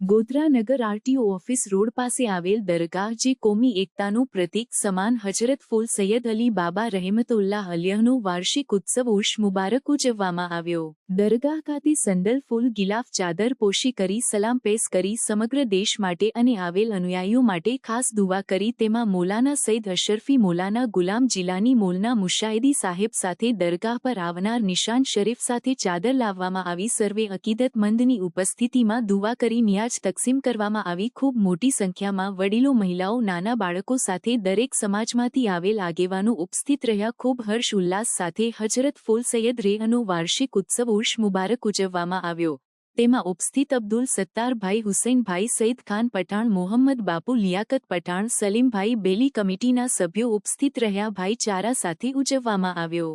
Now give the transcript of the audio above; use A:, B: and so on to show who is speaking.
A: ગોધરાનગર RTO office road પાસે આવેલ દરગાહ જે કોમી એકતાનું પ્રતીક સમાન હજરત ફૂલ સૈયદ અલી બાબા રહેમતુલ્લાહ અલ્યહનો વાર્ષિક ઉત્સવ ઉર્ષ મુબારક ઉજવવામાં આવ્યો. દરગાહ ખાતે સંદલ ફૂલ, ગિલાફ, ચાદર, પોશી કરી, સલામ પેશ કરી, સમગ્ર દેશ માટે અને આવેલ અનુયાયીઓ માટે ખાસ દુવા કરી. તેમાં મૌલાના સૈદ અશરફી, મૌલાના ગુલામ જિલાની, મોલના મુશાહિદી સાહેબ સાથે દરગાહ પર આવનાર નિશાન શરીફ સાથે ચાદર લાવવામાં આવી. સર્વે અકીદતમંદની ઉપસ્થિતિમાં દુવા કરી નિયાજ તકસીમ કરવામાં આવી. ખૂબ મોટી સંખ્યામાં વડીલો, મહિલાઓ, નાના બાળકો સાથે દરેક સમાજમાંથી આવેલ આગેવાનો ઉપસ્થિત રહ્યા. ખૂબ હર્ષ ઉલ્લાસ સાથે હજરત ફૂલ સૈયદ રેહનો વાર્ષિક ઉત્સવ ઉર્ષ મુબારક ઉજવવામાં આવ્યો. તેમાં ઉપસ્થિત અબ્દુલ સત્તારભાઈ હુસૈનભાઈ સઈદ ખાન પઠાણ, મોહમ્મદ બાપુ, લિયાકત પઠાણ સલીમભાઈ બેલી કમિટીના સભ્યો ઉપસ્થિત રહ્યા ભાઈચારા સાથે ઉજવવામાં આવ્યો.